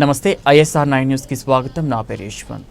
నమస్తే ISR nine న్యూస్కి స్వాగతం. నా పేరు యశ్వంత్.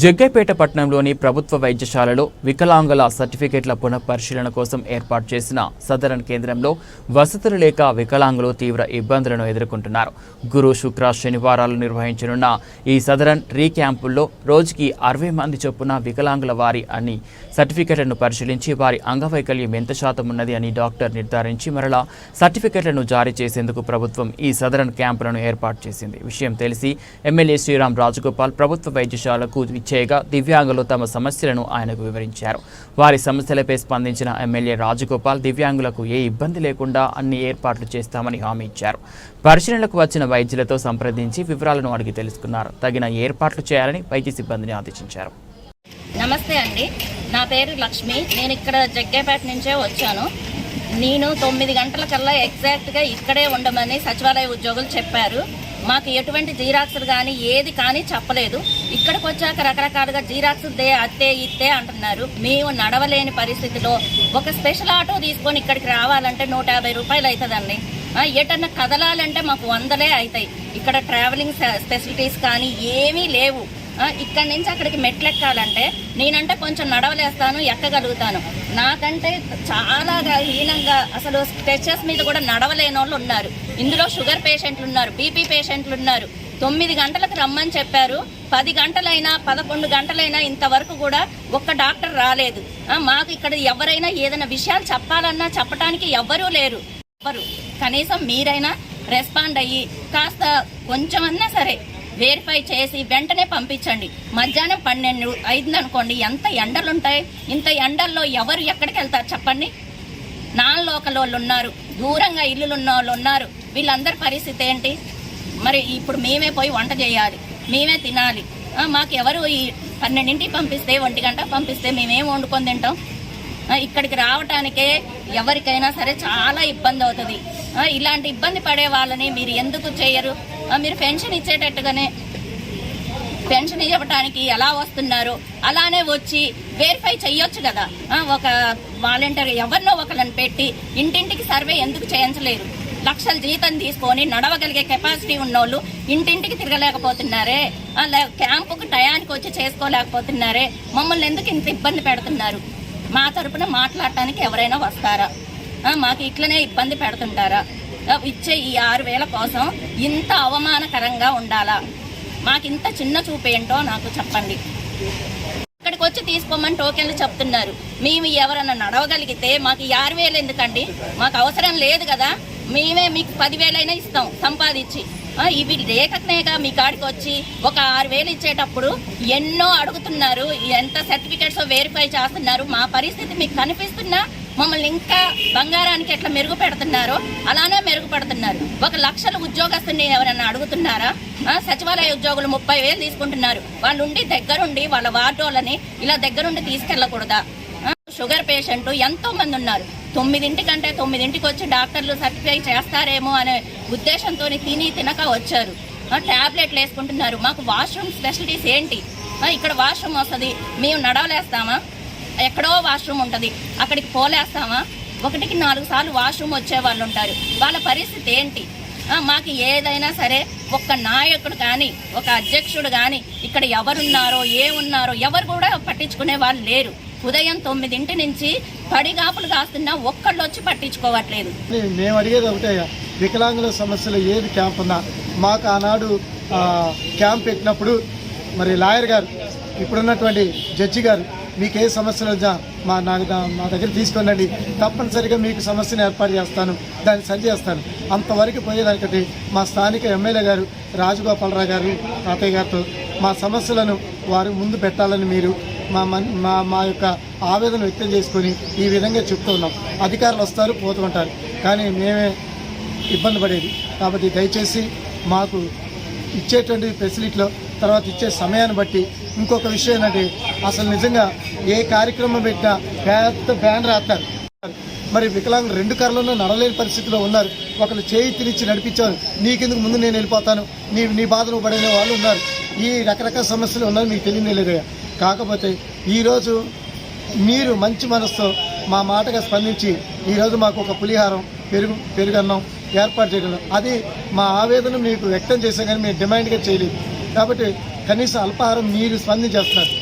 జగ్గైపేట పట్టణంలోని ప్రభుత్వ వైద్యశాలలో వికలాంగుల సర్టిఫికెట్ల పునఃపరిశీలన కోసం ఏర్పాటు చేసిన సదరన్ కేంద్రంలో వసతులు లేక వికలాంగులు తీవ్ర ఇబ్బందులను ఎదుర్కొంటున్నారు. గురు శుక్ర శనివారాలు నిర్వహించనున్న ఈ సదరన్ రీ క్యాంపుల్లో రోజుకి అరవై మంది చొప్పున వికలాంగుల వారి అని సర్టిఫికెట్లను పరిశీలించి వారి అంగవైకల్యం ఎంత శాతం ఉన్నది అని డాక్టర్ నిర్ధారించి మరలా సర్టిఫికెట్లను జారీ చేసేందుకు ప్రభుత్వం ఈ సదరన్ క్యాంపులను ఏర్పాటు చేసింది. విషయం తెలిసి ఎమ్మెల్యే శ్రీరామ్ రాజగోపాల్ ప్రభుత్వ వైద్యశాలకు ఇచ్చేయగా దివ్యాంగులు తమ సమస్యలను ఆయనకు వివరించారు. వారి సమస్యలపై స్పందించిన ఎమ్మెల్యే రాజగోపాల్ దివ్యాంగులకు ఏ ఇబ్బంది లేకుండా అన్ని ఏర్పాట్లు చేస్తామని హామీ ఇచ్చారు. పరిశీలనకు వచ్చిన వైద్యులతో సంప్రదించి వివరాలను అడిగి తెలుసుకున్నారు. తగిన ఏర్పాట్లు చేయాలని వైద్య సిబ్బందిని ఆదేశించారు. నమస్తే అండి. నా పేరు లక్ష్మి. నేను ఇక్కడ జగ్గేపేట నుంచే వచ్చాను. నేను తొమ్మిది గంటల కల్లా ఎగ్జాక్ట్గా ఇక్కడే ఉండమని సచివాలయ ఉద్యోగులు చెప్పారు. మాకు ఎటువంటి జీరాక్స్లు కానీ ఏది కానీ చెప్పలేదు. ఇక్కడికి వచ్చాక రకరకాలుగా జీరాక్స్ దే అత్తే ఇత్తే అంటున్నారు. మేము నడవలేని పరిస్థితిలో ఒక స్పెషల్ ఆటో తీసుకొని ఇక్కడికి రావాలంటే నూట యాభై రూపాయలు అవుతుందండి ఎటన్నా కదలాలంటే మాకు వందలే అవుతాయి ఇక్కడ ట్రావెలింగ్ ఫెసిలిటీస్ కానీ ఏమీ లేవు. ఇక్కడి నుంచి అక్కడికి మెట్లెక్కాలంటే నేనంటే కొంచెం నడవలేస్తాను ఎక్కగలుగుతాను. నాకంటే చాలా హీనంగా అసలు స్ట్రెచెస్ మీద కూడా నడవలేని వాళ్ళు ఉన్నారు. ఇందులో షుగర్ పేషెంట్లు ఉన్నారు బీపీ పేషెంట్లు ఉన్నారు. తొమ్మిది గంటలకు రమ్మని చెప్పారు. పది గంటలైనా పదకొండు గంటలైనా ఇంతవరకు కూడా ఒక్క డాక్టర్ రాలేదు. మాకు ఇక్కడ ఎవరైనా ఏదైనా విషయాలు చెప్పాలన్నా చెప్పడానికి ఎవ్వరూ లేరు. ఎవరు కనీసం మీరైనా రెస్పాండ్ అయ్యి కాస్త కొంచెమన్నా సరే వెరిఫై చేసి వెంటనే పంపించండి. మధ్యాహ్నం పన్నెండు ఐదు అనుకోండి. ఎంత ఎండలు ఉంటాయి ఇంత ఎండల్లో ఎవరు ఎక్కడికి వెళ్తారు చెప్పండి? నాన్ లోకల్ వాళ్ళు ఉన్నారు. దూరంగా ఇల్లులు ఉన్న వాళ్ళు ఉన్నారు. వీళ్ళందరి పరిస్థితి ఏంటి? మరి ఇప్పుడు మేమే పోయి వంట చేయాలి. మేమే తినాలి. మాకు ఎవరు ఈ పన్నెండింటికి పంపిస్తే ఒంటి గంట పంపిస్తే మేమేం వండుకొని తింటాం? ఇక్కడికి రావటానికే ఎవరికైనా సరే చాలా ఇబ్బంది అవుతుంది. ఇలాంటి ఇబ్బంది పడే వాళ్ళని మీరు ఎందుకు చేయరు? మీరు పెన్షన్ ఇచ్చేటట్టుగానే పెన్షన్ ఇవ్వటానికి ఎలా వస్తున్నారు? అలానే వచ్చి వెరిఫై చెయ్యొచ్చు కదా. ఒక వాలంటీర్ ఎవరినో ఒకళ్ళని పెట్టి ఇంటింటికి సర్వే ఎందుకు చేయించలేరు? లక్షల జీతం తీసుకొని నడవగలిగే కెపాసిటీ ఉన్నోళ్ళు ఇంటింటికి తిరగలేకపోతున్నారే? క్యాంపుకు టయానికి వచ్చి చేసుకోలేకపోతున్నారే? మమ్మల్ని ఎందుకు ఇంత ఇబ్బంది పెడుతున్నారు? మా తరపున మాట్లాడటానికి ఎవరైనా వస్తారా? మాకు ఇట్లనే ఇబ్బంది పెడుతుంటారా? ఇచ్చే ఈ ఆరు వేల కోసం ఇంత అవమానకరంగా ఉండాలా? మాకు ఇంత చిన్న చూపేంటో నాకు చెప్పండి. ఇక్కడికి వచ్చి తీసుకోమని టోకెన్లు చెప్తున్నారు. మేము ఎవరన్నా నడవగలిగితే మాకు ఈ ఆరు వేలు ఎందుకండి? మాకు అవసరం లేదు కదా. మేమే మీకు పదివేలైనా ఇస్తాం సంపాదించి. ఇవి లేకనేగా మీ కాడికి వచ్చి ఒక ఆరు వేలు ఇచ్చేటప్పుడు ఎన్నో అడుగుతున్నారు ఎంత సర్టిఫికేట్స్ వెరిఫై చేస్తున్నారు. మా పరిస్థితి మీకు కనిపిస్తున్నా మమ్మల్ని ఇంకా బంగారానికి ఎట్లా మెరుగు పెడుతున్నారో అలానే మెరుగుపడుతున్నారు ఒక లక్షల ఉద్యోగస్తుని ఎవరైనా అడుగుతున్నారా? సచివాలయ ఉద్యోగులు ముప్పై వేలు తీసుకుంటున్నారు. వాళ్ళు ఉండి దగ్గరుండి వాళ్ళ వార్డోళ్ళని ఇలా దగ్గరుండి తీసుకెళ్ళకూడదా? షుగర్ పేషెంట్ ఎంతో మంది ఉన్నారు. తొమ్మిదింటికంటే తొమ్మిదింటికి వచ్చి డాక్టర్లు సర్టిఫై చేస్తారేమో అనే ఉద్దేశంతో తిని తినక వచ్చారు. ఆ, టాబ్లెట్లు వేసుకుంటున్నారు. మాకు వాష్రూమ్ స్పెషలిటీస్ ఏంటి? ఇక్కడ వాష్రూమ్ వస్తుంది. మేము నడవలేస్తామా? ఎక్కడో వాష్రూమ్ ఉంటుంది. అక్కడికి పోలేస్తామా? ఒకటికి నాలుగు సార్లు వాష్రూమ్ వచ్చే వాళ్ళు ఉంటారు. వాళ్ళ పరిస్థితి ఏంటి? మాకు ఏదైనా సరే ఒక్క నాయకుడు కానీ ఒక అధ్యక్షుడు కానీ ఇక్కడ ఎవరున్నారో ఏమున్నారో ఎవరు కూడా పట్టించుకునే వాళ్ళు లేరు. ఉదయం తొమ్మిదింటి నుంచి పడిగాపులు కాస్తున్నా ఒక్కళ్ళు వచ్చి పట్టించుకోవట్లేదు. మేము అడిగేది ఒకటే వికలాంగుల సమస్యలు ఏది క్యాంప్ ఉన్నా మాకు ఆనాడు క్యాంప్ పెట్టినప్పుడు మరి లాయర్ గారు ఇప్పుడున్నటువంటి జడ్జి గారు మీకు ఏ సమస్యలు వచ్చినా మా నాకు మా దగ్గర తీసుకొనండి తప్పనిసరిగా మీకు సమస్యను ఏర్పాటు చేస్తాను. దాన్ని సరి చేస్తాను. అంతవరకు పోయేదానికంటే మా స్థానిక ఎమ్మెల్యే గారు రాజగోపాలరావు గారు తాతయ్య గారితో మా సమస్యలను వారు ముందు పెట్టాలని మీరు మా మన్ మా మా యొక్క ఆవేదన వ్యక్తం చేసుకొని ఈ విధంగా చెప్తూ ఉన్నాం. అధికారులు వస్తారు పోతూ ఉంటారు. కానీ మేమే ఇబ్బంది పడేది. కాబట్టి దయచేసి మాకు ఇచ్చేటువంటి ఫెసిలిటీలో తర్వాత ఇచ్చే సమయాన్ని బట్టి ఇంకొక విషయం ఏంటంటే అసలు నిజంగా ఏ కార్యక్రమం పెట్టినా పెద్ద బ్యానర్ రాస్తారు. మరి వికలాంగులు రెండు కర్రలను నడలేని పరిస్థితిలో ఉన్నారు. ఒకళ్ళు చేయి తిరిచి నడిపించారు. నీకెందుకు ముందు నేను వెళ్ళిపోతాను? నీ నీ బాధను పడిన వాళ్ళు ఉన్నారు. ఈ రకరకాల సమస్యలు ఉన్నాయి మీకు తెలియనే కాకపోతే ఈరోజు మీరు మంచి మనసుతో మా మాటగా స్పందించి ఈరోజు మాకు ఒక పులిహారం పెరుగు పెరుగన్నం ఏర్పాటు చేయగలం అది మా ఆవేదన మీకు వ్యక్తం చేసాం కానీ మేము డిమాండ్గా చేయలేదు. కాబట్టి కనీసం అల్పాహారం మీరు స్పందించేస్తున్నారు.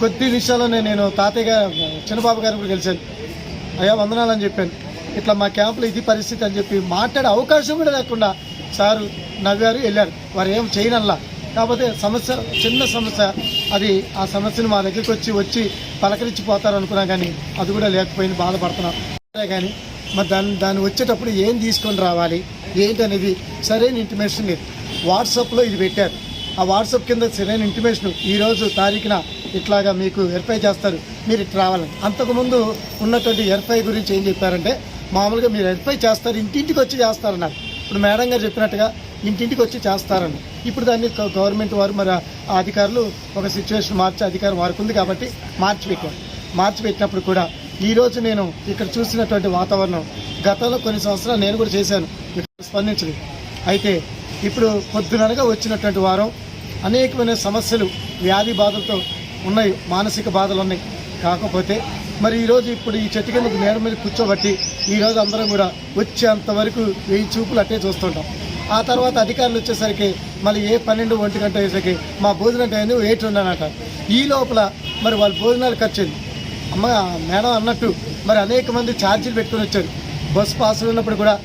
కొద్ది నిమిషాల్లోనే నేను తాతయ్య గారు చిన్నబాబు గారు కూడా కలిశాను అయ్యా వందనాలు అని చెప్పాను. ఇట్లా మా క్యాంపులో ఇది పరిస్థితి అని చెప్పి మాట్లాడే అవకాశం కూడా లేకుండా సారు నవ్వారు వెళ్ళారు. వారు ఏం చేయనల్లా. కాకపోతే సమస్య చిన్న సమస్య అది ఆ సమస్యను మా దగ్గరికి వచ్చి వచ్చి పలకరించిపోతారు అనుకున్నా కానీ అది కూడా లేకపోయింది బాధపడుతున్నాం సరే కానీ మరి దాన్ని దాన్ని వచ్చేటప్పుడు ఏం తీసుకొని రావాలి? ఏంటనేది సరైన ఇంటిమేషన్ లేదు. వాట్సాప్లో ఇది పెట్టారు. ఆ వాట్సాప్ కింద సరైన ఇంటిమేషన్ ఈరోజు తారీఖున ఇట్లాగా మీకు వెరిఫై చేస్తారు. మీరు ఇట్లా రావాలని. అంతకుముందు ఉన్నటువంటి వెరిఫై గురించి ఏం చెప్పారంటే మామూలుగా మీరు వెరిఫై చేస్తారు ఇంటింటికి వచ్చి చేస్తారన్నారు. ఇప్పుడు మేడం గారు చెప్పినట్టుగా ఇంటింటికి వచ్చి చేస్తారని. ఇప్పుడు దాన్ని గవర్నమెంట్ వారు మరి ఆ అధికారులు ఒక సిచ్యువేషన్ మార్చే అధికారం వారికి ఉంది కాబట్టి మార్చి పెట్టారు మార్చి పెట్టినప్పుడు కూడా ఈరోజు నేను ఇక్కడ చూసినటువంటి వాతావరణం గతంలో కొన్ని సంవత్సరాలు నేను కూడా చేశాను. ఇక్కడ స్పందించలేదు. అయితే ఇప్పుడు పొద్దుననగా వచ్చినటువంటి వారం అనేకమైన సమస్యలు వ్యాధి బాధలతో ఉన్నాయి మానసిక బాధలు ఉన్నాయి. కాకపోతే మరి ఈరోజు ఇప్పుడు ఈ చెట్టు కింద నేల మీద కూర్చోబట్టి ఈరోజు అందరం కూడా వచ్చేంత వరకు వెయ్యి చూపులు అట్టే చూస్తుంటాం. ఆ తర్వాత అధికారులు వచ్చేసరికి మళ్ళీ ఏ పన్నెండు ఒంటి గంట వేసరికి మా భోజనం టైం ఎయిట్ ఉన్నానట ఈ లోపల మరి వాళ్ళ భోజనాలు ఖర్చు అమ్మ మేడం అన్నట్టు మరి అనేక మంది ఛార్జీలు పెట్టుకొని వచ్చారు. బస్ పాసులు ఉన్నప్పుడు కూడా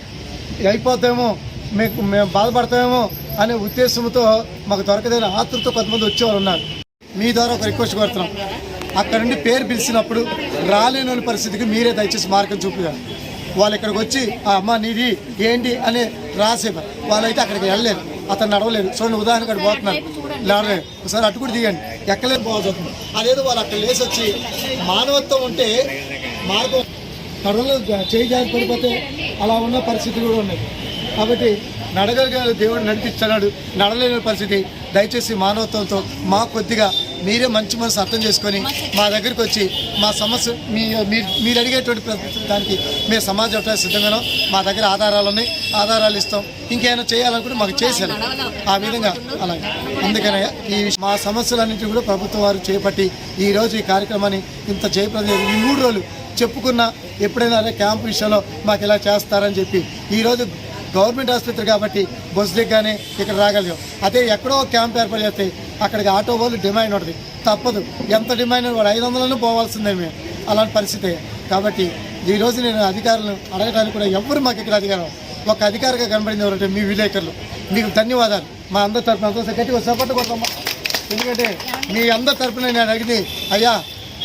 అయిపోతామేమో మీకు మేము బాధపడతామేమో అనే ఉద్దేశంతో మాకు దొరకదైన ఆతృతో కొంతమంది వచ్చేవారు ఉన్నారు. మీ ద్వారా ఒక రిక్వెస్ట్ కోరుతున్నాం. అక్కడ నుండి పేరు పిలిచినప్పుడు రాలేని పరిస్థితికి మీరే దయచేసి మార్గం చూపుతారు వాళ్ళు ఇక్కడికి వచ్చి ఆ అమ్మ నీది ఏంటి? అనే రాసేవారు వాళ్ళైతే అక్కడికి వెళ్ళలేరు అతను నడవలేరు చూడండి ఉదాహరణ ఇక్కడ పోతున్నారు నడవలేరు ఒకసారి అటు కూడా దిగండి. పోవాల్సి వస్తుంది అదేదో వాళ్ళు అక్కడ లేసి వచ్చి మానవత్వం ఉంటే మార్గం నడవలో చేయి జారి పడిపోతే అలా ఉన్న పరిస్థితులు కూడా ఉన్నాయి కాబట్టి నడగలిగిన దేవుడు నడిపిస్తున్నాడు. నడలేని పరిస్థితి. దయచేసి మానవత్వంతో మా కొద్దిగా మీరే మంచి మనసు అర్థం చేసుకొని మా దగ్గరికి వచ్చి మా సమస్య మీ మీరు మీరు అడిగేటువంటి దానికి మేము సమాజం అవటానికి సిద్ధంగానో మా దగ్గర ఆధారాలు ఉన్నాయి ఆధారాలు ఇస్తాం. ఇంకేమైనా చేయాలనుకుంటే మాకు చేశారు. ఆ విధంగా అలాగే. అందుకనే ఈ మా సమస్యలన్నింటినీ కూడా ప్రభుత్వం వారు చేపట్టి ఈ రోజు ఈ కార్యక్రమాన్ని ఇంత జయప్రదం ఈ మూడు రోజులు చెప్పుకున్నా ఎప్పుడైనా అదే క్యాంప్ విషయంలో మాకు ఇలా చేస్తారని చెప్పి ఈరోజు గవర్నమెంట్ ఆసుపత్రి కాబట్టి బస్ దిగ్గానే ఇక్కడ రాగలిగాం. అదే ఎక్కడో క్యాంప్ ఏర్పాటు చేస్తే అక్కడికి ఆటో వాళ్ళు డిమాండ్ ఉంటుంది. తప్పదు. ఎంత డిమాండ్ వాడు ఐదు వందలను పోవాల్సిందే మేము అలాంటి పరిస్థితి. కాబట్టి ఈరోజు నేను అధికారులను అడగడానికి కూడా ఎవ్వరు మాకు ఇక్కడ అధికారం. ఒక అధికారిగా కనబడింది ఎవరంటే మీ విలేకరులు. మీకు ధన్యవాదాలు. మా అందరి తరఫున అందరూ గట్టిగా సపోర్ట్ కొడతామా? ఎందుకంటే మీ అందరి తరపున నేను అడిగింది అయ్యా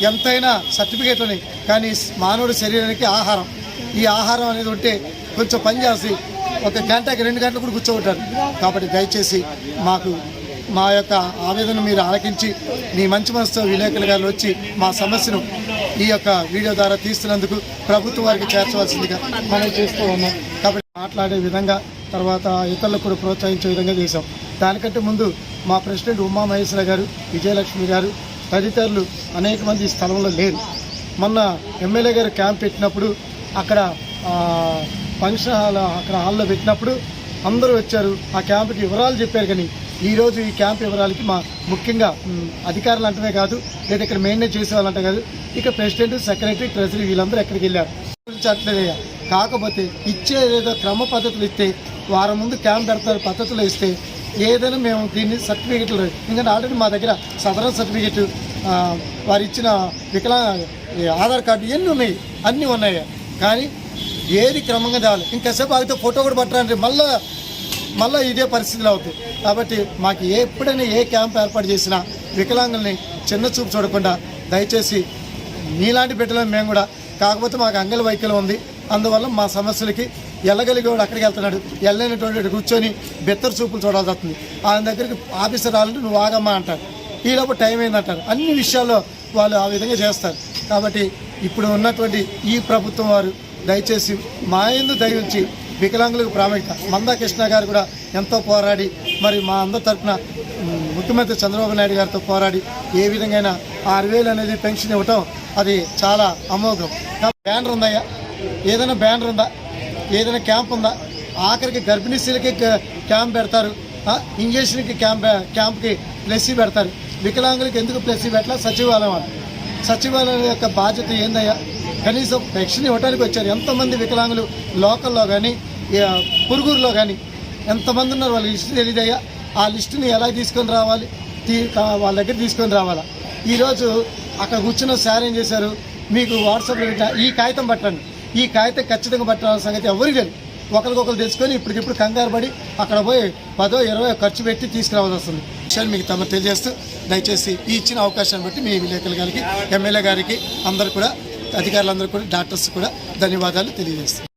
ఎంతైనా సర్టిఫికేట్ ఉన్నాయి. కానీ మానవుడి శరీరానికి ఆహారం. ఈ ఆహారం అనేది ఉంటే కొంచెం పని చేసి ఒక గంటకి రెండు గంటలు కూడా కూర్చోబెట్టారు కాబట్టి దయచేసి మాకు మా యొక్క ఆవేదన మీరు ఆలకించి మీ మంచి మనసుతో విలేకరులు గారు వచ్చి మా సమస్యను ఈ యొక్క వీడియో ద్వారా తీస్తున్నందుకు ప్రభుత్వం వారికి చేర్చవలసిందిగా మనం చేస్తూ ఉన్నాం. కాబట్టి మాట్లాడే విధంగా తర్వాత ఇతరులకు కూడా ప్రోత్సహించే విధంగా చేశాం. దానికంటే ముందు మా ప్రెసిడెంట్ ఉమా మహేశ్వర గారు విజయలక్ష్మి గారు తదితరులు అనేక మంది ఈ స్థలంలో లేరు. మొన్న ఎమ్మెల్యే గారు క్యాంప్ పెట్టినప్పుడు అక్కడ ఫంక్షన్ హాల్ అక్కడ హాల్లో పెట్టినప్పుడు అందరూ వచ్చారు ఆ క్యాంపుకి వివరాలు చెప్పారు కానీ ఈరోజు ఈ క్యాంప్ వివరాలకి మా ముఖ్యంగా అధికారులు అంటే కాదు లేదా ఇక్కడ మెయింటైన్ చేసే వాళ్ళంటే కాదు ఇక ప్రెసిడెంట్ సెక్రటరీ ట్రెజరీ వీళ్ళందరూ ఎక్కడికి వెళ్ళారు. గురించట్లేదయ్యా కాకపోతే ఇచ్చే ఏదో క్రమ పద్ధతులు ఇస్తే వారం ముందు క్యాంప్ పెడతారు పద్ధతులు ఇస్తే ఏదైనా మేము దీన్ని సర్టిఫికెట్లు ఎందుకంటే ఆల్రెడీ మా దగ్గర సదరన్ సర్టిఫికెట్ వారు ఇచ్చిన వికలా ఆధార్ కార్డు ఇవన్నీ ఉన్నాయి? అన్నీ ఉన్నాయి? కానీ ఏది క్రమంగా తేవాలి ఇంకాసేపు ఆగితే ఫోటో కూడా పట్టరండి మళ్ళీ మళ్ళీ ఇదే పరిస్థితిలో అవుతుంది కాబట్టి మాకు ఎప్పుడైనా ఏ క్యాంప్ ఏర్పాటు చేసినా వికలాంగుల్ని చిన్న చూపు చూడకుండా దయచేసి మీలాంటి బిడ్డలను మేము కూడా కాకపోతే మాకు అంగల వైకల్యం ఉంది. అందువల్ల మా సమస్యలకి వెళ్ళగలిగేవాడు అక్కడికి వెళ్తున్నాడు. వెళ్ళలేనటువంటి కూర్చొని బెత్తరు చూపులు చూడాల్సి వస్తుంది. ఆయన దగ్గరికి ఆఫీసర్ రావాలంటే నువ్వు ఆగమ్మా అంటారు. ఈలోపు టైం అయిందంటారు అన్ని విషయాల్లో వాళ్ళు ఆ విధంగా చేస్తారు. కాబట్టి ఇప్పుడు ఉన్నటువంటి ఈ ప్రభుత్వం వారు దయచేసి మా ఎందు దయ ఉంచి వికలాంగులకు ప్రాముఖ్యత. మందా కృష్ణ గారు కూడా ఎంతో పోరాడి మరి మా అందరి తరఫున ముఖ్యమంత్రి చంద్రబాబు నాయుడు గారితో పోరాడి ఏ విధంగా ఆరు వేలు అనేది పెన్షన్ ఇవ్వటం అది చాలా అమోఘం. బ్యానర్ ఉందయ్యా ఏదైనా బ్యానర్ ఉందా? ఏదైనా క్యాంప్ ఉందా? ఆఖరికి గర్భిణీ స్త్రీలకి క్యాంప్ పెడతారు. ఇంజక్షన్కి క్యాంప్ క్యాంప్కి ప్లెస్సీ పెడతారు. వికలాంగులకి ఎందుకు ప్లెస్సీ పెట్టాల? సచివాలయం సచివాలయం యొక్క బాధ్యత ఏందయ్యా? కనీసం పెన్షన్ ఇవ్వడానికి వచ్చారు. ఎంతమంది వికలాంగులు లోకల్లో కానీ పురుగురులో కానీ ఎంతమంది ఉన్నారు వాళ్ళ లిస్ట్ తెలియదయ్యా ఆ లిస్టుని ఎలా తీసుకొని రావాలి? తీ వాళ్ళ దగ్గర తీసుకొని రావాలా? ఈరోజు అక్కడ కూర్చున్న సార్ ఏం చేశారు? మీకు వాట్సాప్లో పెట్టిన ఈ కాగితం పట్టండి. ఈ కాగితం ఖచ్చితంగా పట్టాల్సిన సంగతి ఎవరికి తెలియదు ఒకరికొకరు తెలుసుకొని ఇప్పటికిప్పుడు కంగారు పడి అక్కడ పోయి పదో ఇరవై ఖర్చు పెట్టి తీసుకురావాల్సి వస్తుంది. విషయాలు మీకు తమ తెలియజేస్తూ దయచేసి ఈ ఇచ్చిన అవకాశాన్ని బట్టి మీ విలేకరుల గారికి ఎమ్మెల్యే గారికి అందరు కూడా అధికారులందరూ కూడా డాక్టర్స్ కూడా ధన్యవాదాలు తెలియజేస్తాం